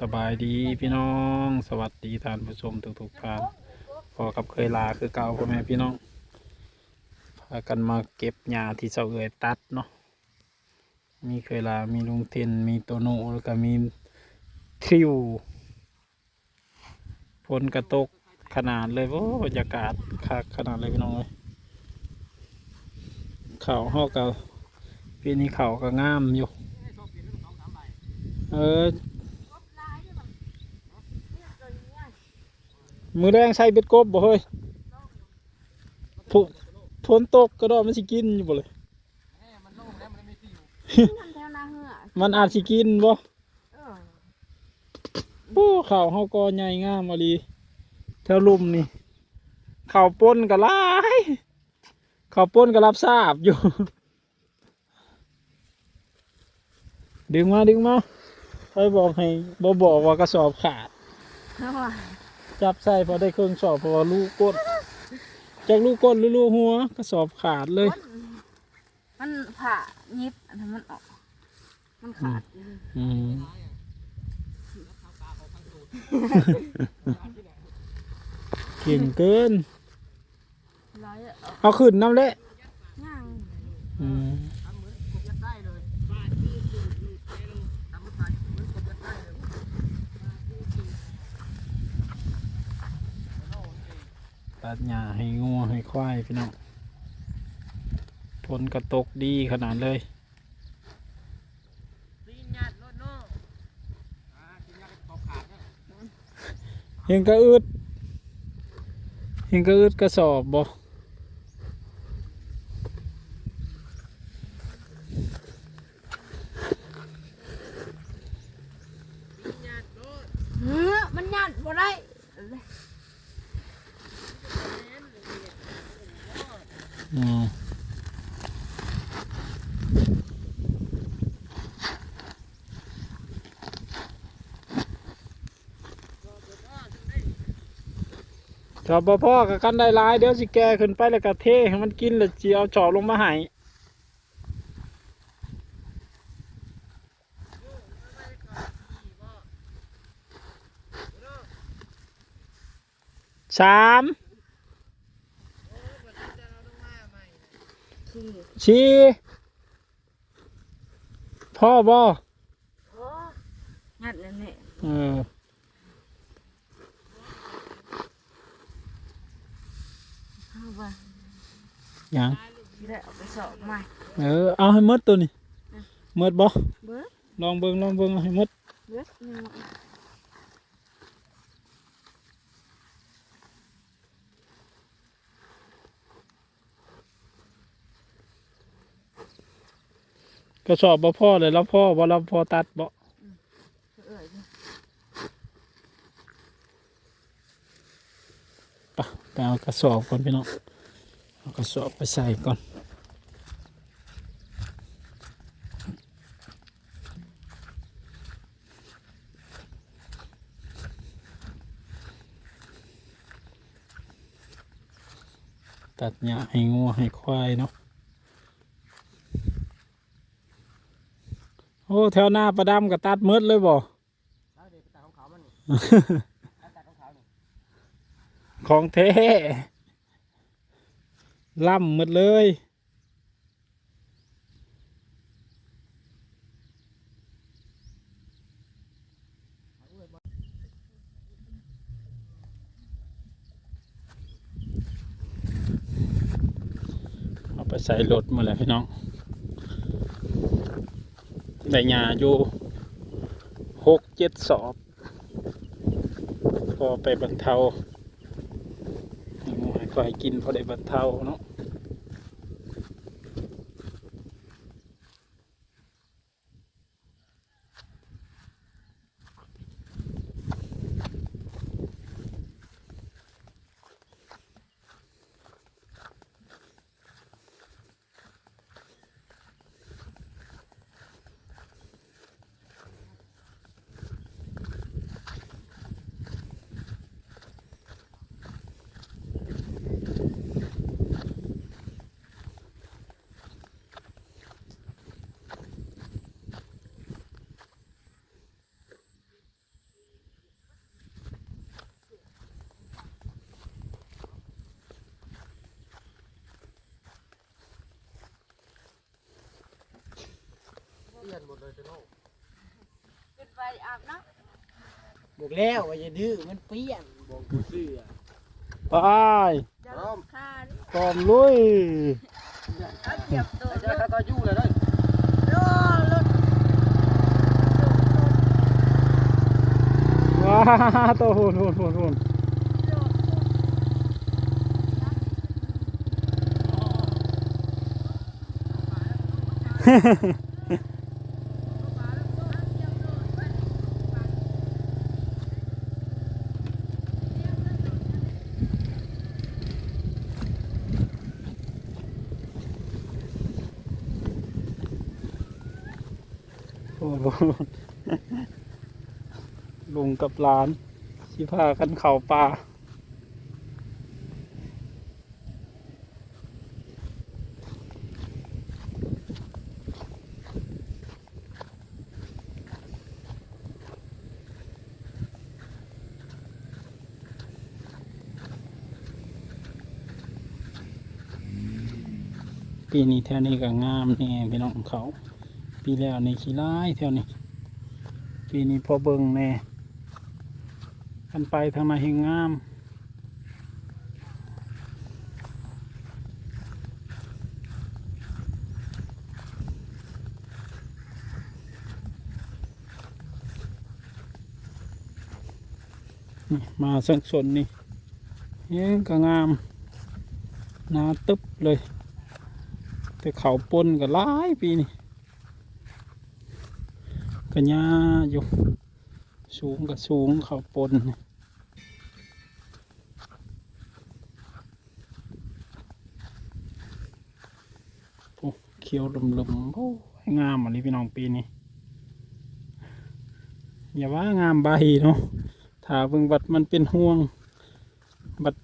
สบายดีพี่น้อง สวัสดีท่านผู้ชมทุกๆท่านพอกับเคยลาคือเก่าพ่อแม่พี่น้องพากันมาเก็บหญ้าที่เสาเอยตัดเนาะมีเคยลา มีลุงเทนมีโตโน่แล้วก็มีทริวฝนกระตกขนาดเลยโอ้บรรยากาศคักขนาดเลยพี่น้องเลยเขาเฮากับปีนี้เขาก็งามอยู่ เออ มือแดงใส่เบ็ดกบบ่เฮ้ยฝนฝนตกกระดอกมันสิกินอยู่บ่เลยมันอาจสิกินบ่เออโอ้ข้าวเฮาก็ใหญ่งามอะลีแถวลุ่มนี่ข้าวป่นก็หลายข้าวป่นก็รับทราบอยู่ ดึงมาดึงมาใครบอกให้บ่บอกว่ากระสอบขาดเพราะว่า จับใส่พอได้เครื่องสอบเพราะว่าลูกก้นจากลูกก้นหรือลูกหัวกระสอบขาดเลย มันผ่ายิบอันนั้นมันออก มันขาดอืมเก่งเกิน ร้อยออกเอาขึ้นน้ำเละย่าง อืม ตัดหญ้าให้งัวให้ควายพี่น้องฝนกระตกดีขนาดเลยเห็นก็อึดเห็นก็อึดกระสอบบ่ เหือมันยัดบ่ได้ อืม จอบบ่พ่อกับกันได้หลายเดี๋ยวสิแกขึ้นไปแล้วก็เทให้มันกินแล้วสิเอาจอบลงมาให้สามขี้ชีพ่อบ่โอ้ยัดนั่นแหละเออ เอาไป ห ยังที่ได้เอาไปสอบใหม่เออเอาให้หมดตัวนี้หมดบ่เบิดลองเบิ่งลองเบิ่งเอาให้หมดเบิดยังกระสอบบ่พ่อเลยแล้วพ่อบ่เราพอตัดบ่เอ้ยปะไปเอากระสอบก่อนพี่น้องเอา กระสอบไปใส่ก่อนตัดหญ้าให้งัวให้ควายเนาะ โอ้แถวหน้าประดำก็ตัดหมืดเลยบ่ของเท่ ล่ำหมดเลย เอาไปใส่รถมาเลยพี่น้องได้ยาอยู่หกเจ็ดสอบ พอไปบรรเทา ให้หมูให้ควายกินพอได้บรรเทาเนาะ ขึ้นไปอาบน้บอกแล้วว่าอย่าดื้อมันเปี้ยนบอกกูเสือไปำจะลงคาดิพร้อมลุยเอาเสียบตัวเจ้าข้าตายู่เลยได้รอรถว้าโตหุ่นหุ่นหุ่นหุ่นหุ่นหุ่นหุ่ ลุงกับหลานสิพากันเข่าป่าปีนี้แถวนี้ก็งามนี่พี่น้องของเขา ปีแล้วในขี้ร้ายแถวนี้ ปีนี้พอเบิ่งแน่กันไปทางไหนเฮงงามมาสังสนนี่เฮ้ยก็งามนาตึบเลย แต่เขาปนก็หลายปีนี่ ก็หญ้าอยู่สูงก็สูงเขาปนโอ้เขียวลมๆโอ้ยงามอันนี้พี่น้องปีนี้อย่าว่างามใบเนาะถ้าเบิ่งบัดมันเป็นห่วง บัด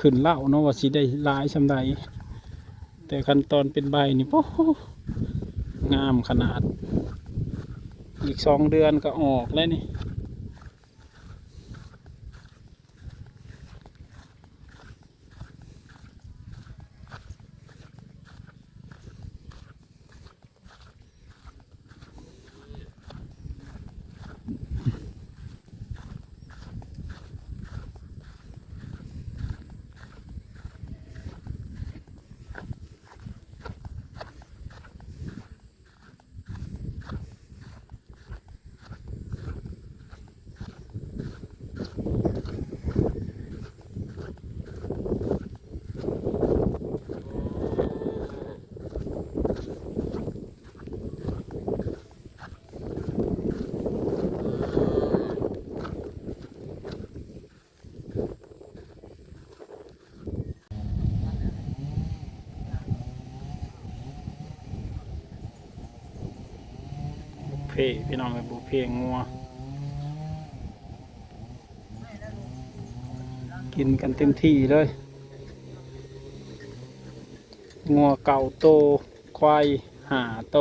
ขึ้นเล่าเนาะว่าสิได้ลายชำใดแต่ขั้นตอนเป็นใบนี่โอ้หงามขนาด อีกสองเดือนก็ออกแล้วนี่ ฟ่พี่น้องเลยบุฟเฟ่งัว กินกันเต็มที่เลย งัวเก่าโต ควายหาโต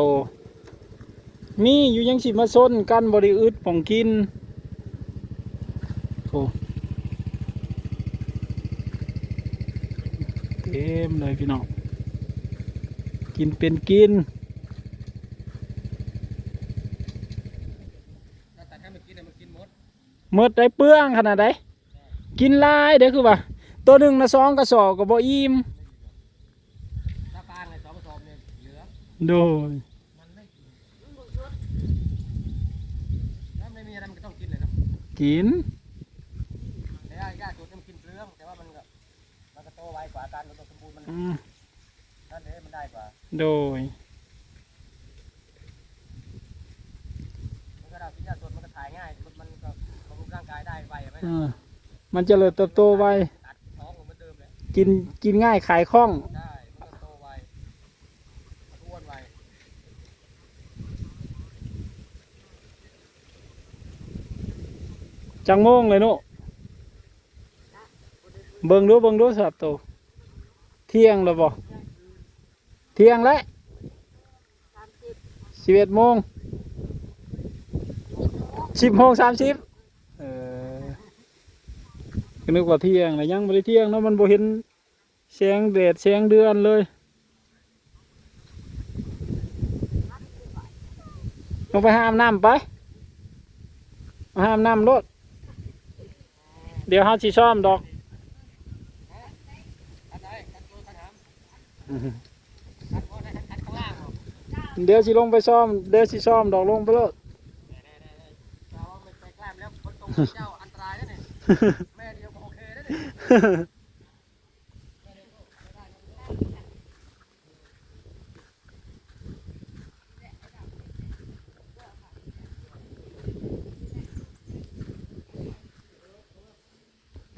มีอยู่ยังสิมาซนกันบริอึดป่องกินโอ้เต็มเลยพี่น้อง กินเป็นกิน แต่ถ้ามันกินมันกินหมด เมดได้เปลืองขนาดใดกินหลายเด้อคือว่าตัวหนึ่งนะสองกระสอบก็บ่อิ่มถ้าปลาไงสองกระสอบเนี่ยเหลือโดยมันไม่กินแล้วไม่มีอะไรมันก็ต้องกินเลยเนาะกินแต่ย่าย่าตัวมันกินเปลืองแต่ว่ามันก็มันก็โตไวกว่าการอุดมสมบูรณ์มันอืมนั่นเองมันได้กว่าโดยมันก็ได้กินยาสดมันก็ถ่ายง่ายางกายได้ไวไหมเออมันเจริญเติบโตไวตัดท้องเหมือนเดิมเลยกินกินง่ายขายคล่อง ได้มันก็โตไวมันอ้วนไวจังโมงเลยเนุเบิ่งดูเบิ่งดูสับโตเที่ยงแล้วบ่เที่ยงแล้วสามสิบสิบเอ็ดโมงสิบโมงสามสิบเออ ก็นึกว่าเที่ยงแต่ยังไม่ได้เที่ยงเนาะมันบ่เห็นแสงแดดแสงเดือนเลยลงไปห้ามน้ำไปห้ามน้ำรถเดี๋ยวเฮาสิซ่อมดอกเหรอเดี๋ยวสิลงไปซ่อม เดี๋ยวสิซ่อมดอกลงไปรถ ต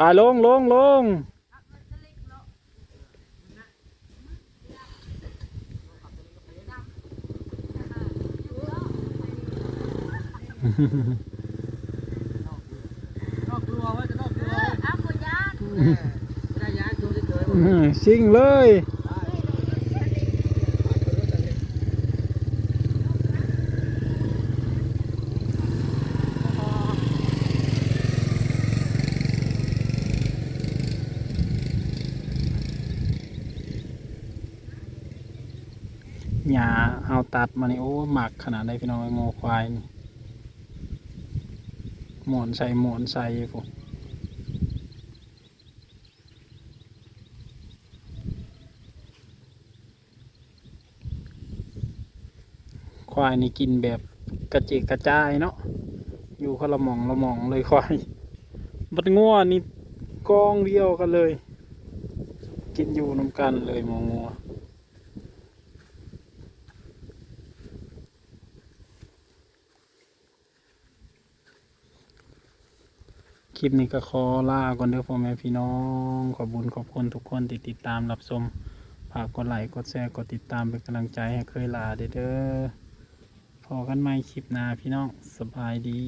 ายลงลงลงนอกกลัวไว้จะนอกกลัว อ้าวบ่ ซิงเลยหญ้าเอาตัดมานี่โอ้หมักขนาดได้พี่น้องโงควายนี่หมอนใส่หมอนใส่พว ควายนี่กินแบบกระเจิกกระจายเนาะอยู่คนละหมองละหมองเลยควายบัดงัวนี่กองเดียวกันเลย กินอยู่น้ำกันเลยหมองงัวคลิปนี้ก็ขอลาก่อนเด้อพ่อแม่พี่น้อง ขอบุญขอบคุณทุกคนที่ติดตามรับชมฝากกดไลค์กดแชร์กดติดตามเป็นกำลังใจให้เคยลาเด้อ พอกันใหม่คลิปหน้าพี่น้องสบายดี